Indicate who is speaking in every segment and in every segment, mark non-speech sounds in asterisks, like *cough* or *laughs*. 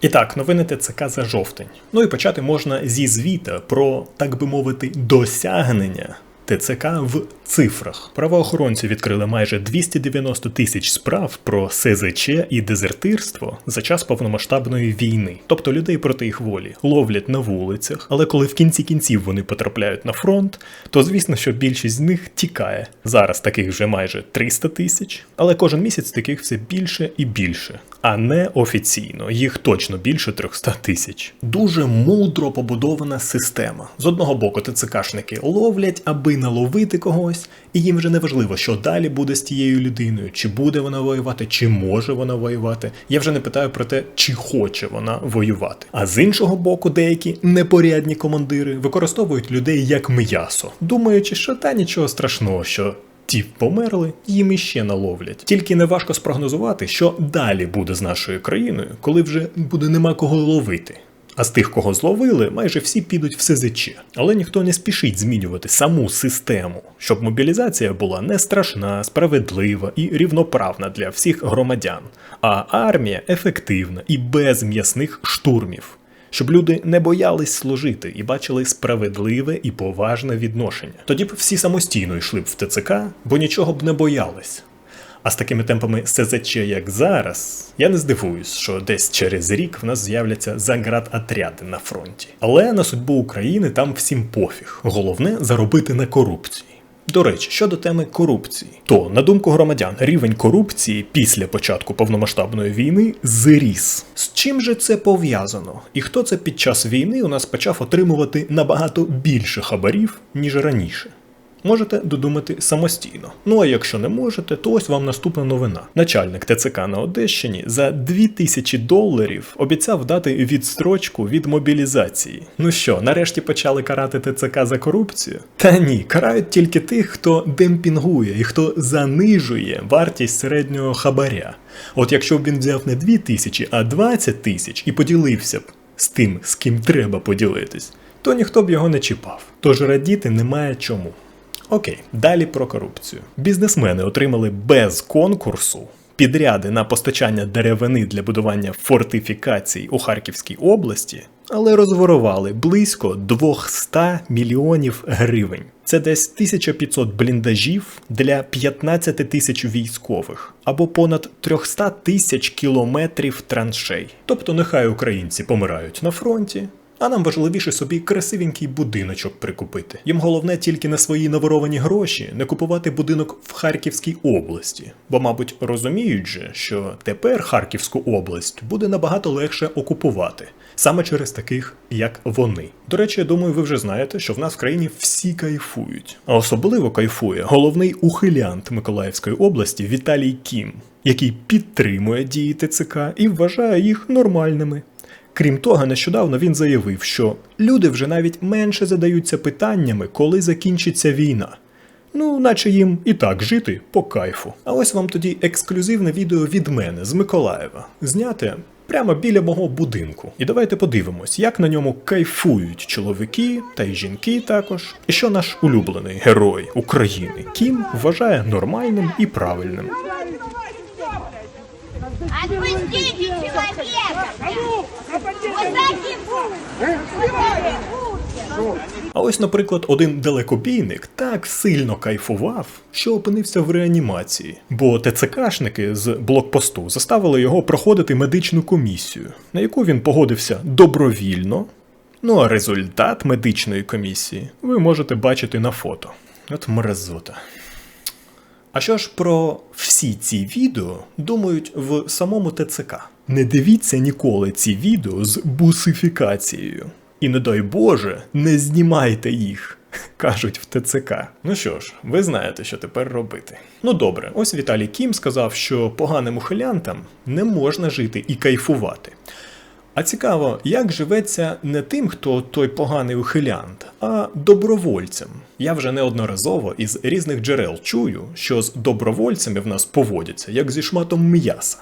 Speaker 1: І так, новини ТЦК за жовтень. Ну і почати можна зі звіта про, так би мовити, досягнення ТЦК в цифрах. Правоохоронці відкрили майже 290 тисяч справ про СЗЧ і дезертирство за час повномасштабної війни. Тобто людей проти їх волі ловлять на вулицях, але коли в кінці кінців вони потрапляють на фронт, то звісно, що більшість з них тікає. Зараз таких вже майже 300 тисяч, але кожен місяць таких все більше і більше. А не офіційно, їх точно більше 300 тисяч. Дуже мудро побудована система. З одного боку, ТЦКшники ловлять, аби наловити когось, і їм вже не важливо, що далі буде з тією людиною, чи буде вона воювати, чи може вона воювати. Я вже не питаю про те, чи хоче вона воювати. А з іншого боку, деякі непорядні командири використовують людей як м'ясо, думаючи, що та нічого страшного, що Ті померли, їм іще наловлять. Тільки не важко спрогнозувати, що далі буде з нашою країною, коли вже буде нема кого ловити. А з тих, кого зловили, майже всі підуть в СЗЧ. Але ніхто не спішить змінювати саму систему, щоб мобілізація була не страшна, справедлива і рівноправна для всіх громадян, а армія ефективна і без м'ясних штурмів щоб люди не боялись служити і бачили справедливе і поважне відношення. Тоді б всі самостійно йшли б в ТЦК, бо нічого б не боялись. А з такими темпами СЗЧ, як зараз, я не здивуюсь, що десь через рік в нас з'являться заградотряди на фронті. Але на судьбу України там всім пофіг. Головне заробити на корупції. До речі, щодо теми корупції, то на думку громадян, рівень корупції після початку повномасштабної війни зріс. З чим же це пов'язано? І хто це під час війни у нас почав отримувати набагато більше хабарів, ніж раніше? Можете додумати самостійно. Ну а якщо не можете, то ось вам наступна новина. Начальник ТЦК на Одещині за 2000 доларів обіцяв дати відстрочку від мобілізації. Ну що, нарешті почали карати ТЦК за корупцію? Та ні, карають тільки тих, хто демпінгує і хто занижує вартість середнього хабаря. От якщо б він взяв не 2000, а 20 тисяч і поділився б з тим, з ким треба поділитись, то ніхто б його не чіпав. Тож радіти немає чому. Окей, далі про корупцію. Бізнесмени отримали без конкурсу підряди на постачання деревини для будування фортифікацій у Харківській області, але розворували близько 200 мільйонів гривень. Це десь 1500 бліндажів для 15 тисяч військових або понад 300 тисяч кілометрів траншей. Тобто, нехай українці помирають на фронті, а нам важливіше собі красивенький будиночок прикупити. Їм головне тільки на свої наворовані гроші не купувати будинок в Харківській області, бо, мабуть, розуміють же, що тепер Харківську область буде набагато легше окупувати. Саме через таких, як вони. До речі, я думаю, ви вже знаєте, що в нас в країні всі кайфують. А особливо кайфує головний ухилянт Миколаївської області Віталій Кім, який підтримує дії ТЦК і вважає їх нормальними. Крім того, нещодавно він заявив, що люди вже навіть менше задаються питаннями, коли закінчиться війна. Ну, наче їм і так жити по кайфу. А ось вам тоді ексклюзивне відео від мене з Миколаєва, зняте прямо біля мого будинку. І давайте подивимось, як на ньому кайфують чоловіки та й жінки також. І що наш улюблений герой України Кім вважає нормальним і правильним.
Speaker 2: Отпустите человека! Вот так не будет! Вот так не будет!
Speaker 1: А ось, наприклад, один далекобійник так сильно кайфував, що опинився в реанімації, бо ТЦКшники з блокпосту заставили його проходити медичну комісію, на яку він погодився добровільно. Ну а результат медичної комісії ви можете бачити на фото. От мразота. А що ж про всі ці відео думають в самому ТЦК? Не дивіться ніколи ці відео з бусифікацією. І не дай Боже, не знімайте їх, *laughs* кажуть в ТЦК. Ну що ж, ви знаєте, що тепер робити. Ну добре, ось Віталій Кім сказав, що поганим ухилянтам не можна жити і кайфувати. А цікаво, як живеться не тим, хто той поганий ухилянт, а добровольцям. Я вже неодноразово із різних джерел чую, що з добровольцями в нас поводяться, як зі шматом м'яса.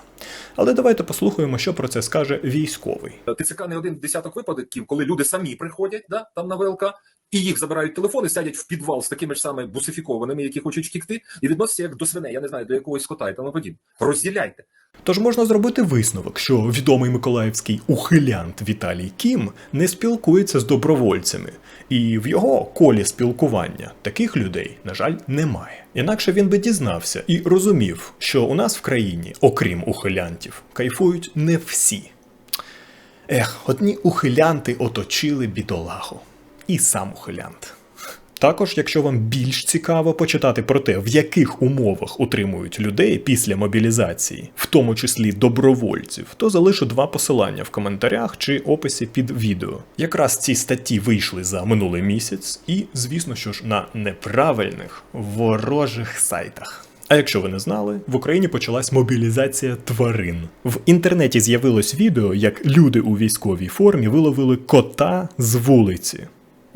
Speaker 1: Але давайте послухаємо, що про це скаже військовий.
Speaker 3: ТЦК не один десяток випадків, коли люди самі приходять да, там на ВЛК, і їх забирають телефони, сядять в підвал з такими ж саме бусифікованими, які хочуть втікти, і відносяться як до свиней, я не знаю, до якогось скота і тому подібне. Розділяйте.
Speaker 1: Тож можна зробити висновок, що відомий миколаївський ухилянт Віталій Кім не спілкується з добровольцями, і в його колі спілкування таких людей, на жаль, немає. Інакше він би дізнався і розумів, що у нас в країні, окрім ухилянтів, кайфують не всі. Ех, одні ухилянти оточили бідолагу. І сам ухилянт. Також, якщо вам більш цікаво почитати про те, в яких умовах утримують людей після мобілізації, в тому числі добровольців, то залишу два посилання в коментарях чи описі під відео. Якраз ці статті вийшли за минулий місяць, і, звісно, що ж на неправильних ворожих сайтах. А якщо ви не знали, в Україні почалась мобілізація тварин. В інтернеті з'явилось відео, як люди у військовій формі виловили кота з вулиці.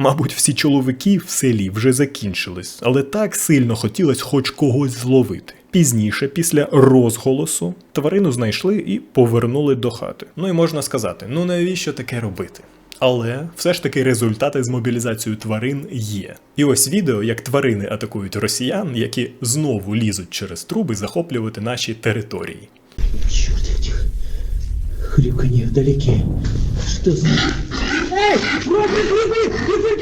Speaker 1: Мабуть, всі чоловіки в селі вже закінчились, але так сильно хотілося хоч когось зловити. Пізніше, після розголосу, тварину знайшли і повернули до хати. Ну і можна сказати, ну навіщо таке робити? Але все ж таки результати з мобілізацією тварин є. І ось відео, як тварини атакують росіян, які знову лізуть через труби захоплювати наші території.
Speaker 4: Черт этих хрюканье вдалеке. Что за...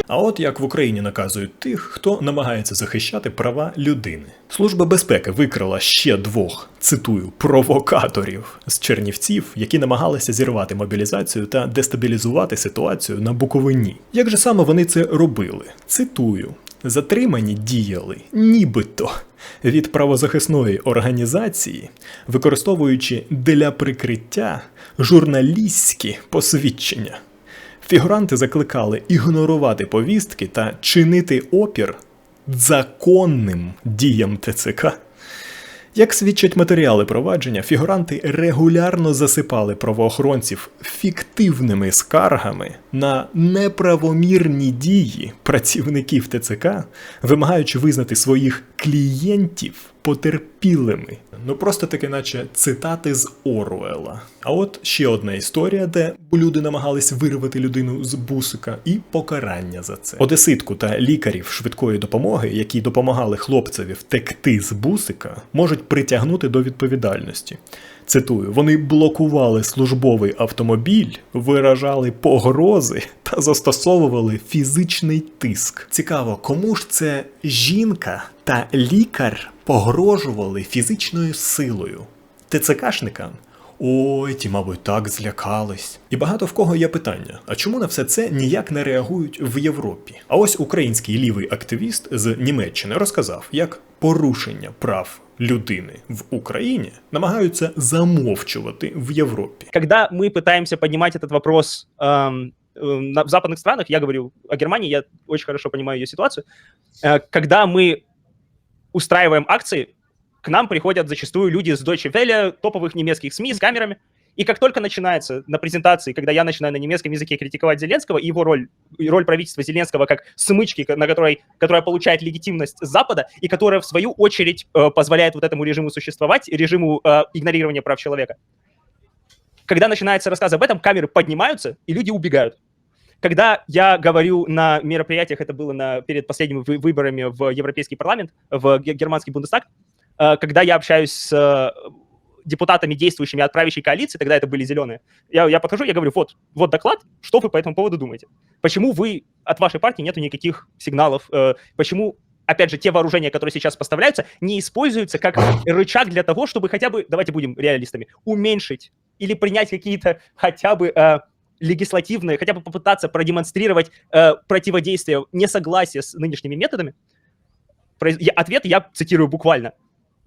Speaker 1: А от як в Україні наказують тих, хто намагається захищати права людини. Служба безпеки викрила ще двох, цитую, провокаторів з Чернівців, які намагалися зірвати мобілізацію та дестабілізувати ситуацію на Буковині. Як же саме вони це робили? Цитую. Затримані діяли нібито від правозахисної організації, використовуючи для прикриття журналістські посвідчення. Фігуранти закликали ігнорувати повістки та чинити опір законним діям ТЦК. Як свідчать матеріали провадження, фігуранти регулярно засипали правоохоронців фіктивними скаргами на неправомірні дії працівників ТЦК, вимагаючи визнати своїх клієнтів потерпілими. Ну просто таки, наче цитати з Оруела. А от ще одна історія, де люди намагались вирвати людину з бусика, і покарання за це. Одеситку та лікарів швидкої допомоги, які допомагали хлопцеві втекти з бусика, можуть притягнути до відповідальності. Цитую, вони блокували службовий автомобіль, виражали погрози та застосовували фізичний тиск. Цікаво, кому ж це жінка та лікар погрожували фізичною силою? ТЦКшникам? Ой, ті, мабуть, так злякались. І багато в кого є питання: а чому на все це ніяк не реагують в Європі? А ось український лівий активіст з Німеччини розказав, як порушення прав людини в Україні намагаються замовчувати в Європі.
Speaker 5: когда мы пытаемся поднимать этот вопрос эм, э, на- в западных странах, я говорю о Германии, я очень хорошо понимаю ее ситуацию, э, когда мы устраиваем акции, к нам приходят зачастую люди с Deutsche Welle, топовых немецких СМИ с камерами, и как только начинается на презентации, когда я начинаю на немецком языке критиковать Зеленского и его роль, и роль правительства Зеленского как смычки, на которой, которая получает легитимность Запада, и которая, в свою очередь, э, позволяет вот этому режиму существовать, режиму э, игнорирования прав человека, когда начинается рассказ об этом, камеры поднимаются, и люди убегают. Когда я говорю на мероприятиях, это было на, перед последними вы- выборами в Европейский парламент, в ге- германский Бундестаг, э, когда я общаюсь с э, депутатами, действующими от правящей коалиции, тогда это были зеленые, я, я подхожу, я говорю, вот, вот доклад, что вы по этому поводу думаете? Почему вы, от вашей партии нету никаких сигналов? э, почему, опять же, те вооружения, которые сейчас поставляются, не используются как рычаг для того, чтобы хотя бы, давайте будем реалистами, уменьшить или принять какие-то хотя бы легислативные, хотя бы попытаться продемонстрировать э, противодействие, несогласие с нынешними методами? Произ- я- ответ я цитирую буквально.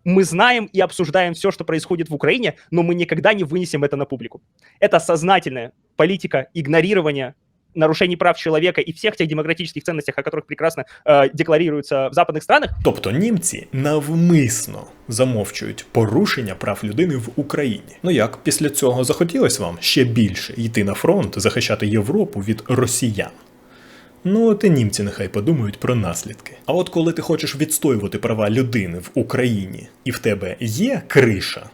Speaker 5: Мы знаем и обсуждаем все, что происходит в Украине, но мы никогда не вынесем это на публику. Это сознательная политика игнорирования нарушений прав человека и всех тех демократических ценностях, о которых прекрасно э, декларируются в западных странах,
Speaker 1: Тобто німці навмисно замовчують порушення прав людини в Україні. Ну як після цього захотілось вам ще більше йти на фронт, захищати Європу від росіян? Ну, от і німці нехай подумають про наслідки. А от коли ти хочеш відстоювати права людини в Україні і в тебе є криша,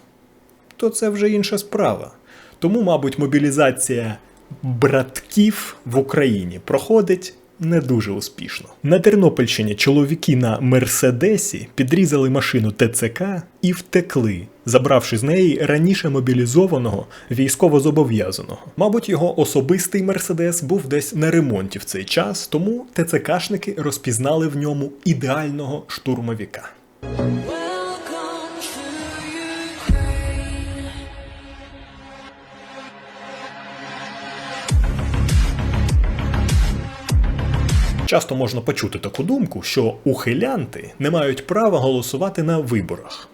Speaker 1: то це вже інша справа. Тому, мабуть, мобілізація братків в Україні проходить не дуже успішно. На Тернопільщині чоловіки на Мерседесі підрізали машину ТЦК і втекли, забравши з неї раніше мобілізованого військовозобов'язаного. Мабуть, його особистий Мерседес був десь на ремонті в цей час, тому ТЦКшники розпізнали в ньому ідеального штурмовіка. Часто можна почути таку думку, що ухилянти не мають права голосувати на виборах.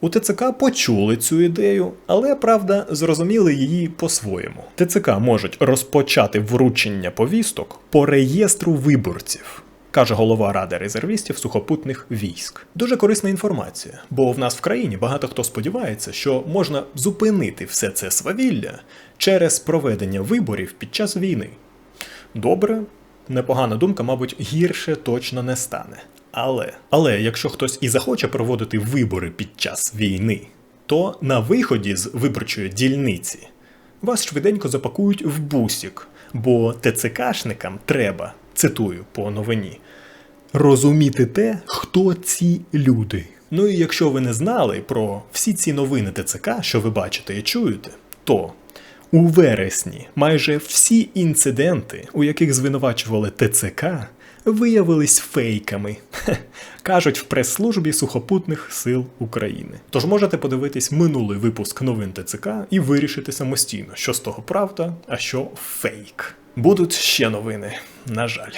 Speaker 1: У ТЦК почули цю ідею, але правда зрозуміли її по-своєму. ТЦК можуть розпочати вручення повісток по реєстру виборців. Каже голова Ради резервістів сухопутних військ. Дуже корисна інформація, бо в нас в країні багато хто сподівається, що можна зупинити все це свавілля через проведення виборів під час війни. Добре, непогана думка, мабуть, гірше точно не стане. Але, але якщо хтось і захоче проводити вибори під час війни, то на виході з виборчої дільниці вас швиденько запакують в бусік, бо ТЦКшникам треба, цитую по новині, розуміти те, хто ці люди. Ну і якщо ви не знали про всі ці новини ТЦК, що ви бачите і чуєте, то у вересні майже всі інциденти, у яких звинувачували ТЦК, виявились фейками, Хе, кажуть в прес-службі сухопутних сил України. Тож можете подивитись минулий випуск новин ТЦК і вирішити самостійно, що з того правда, а що фейк. Будуть ще новини, на жаль.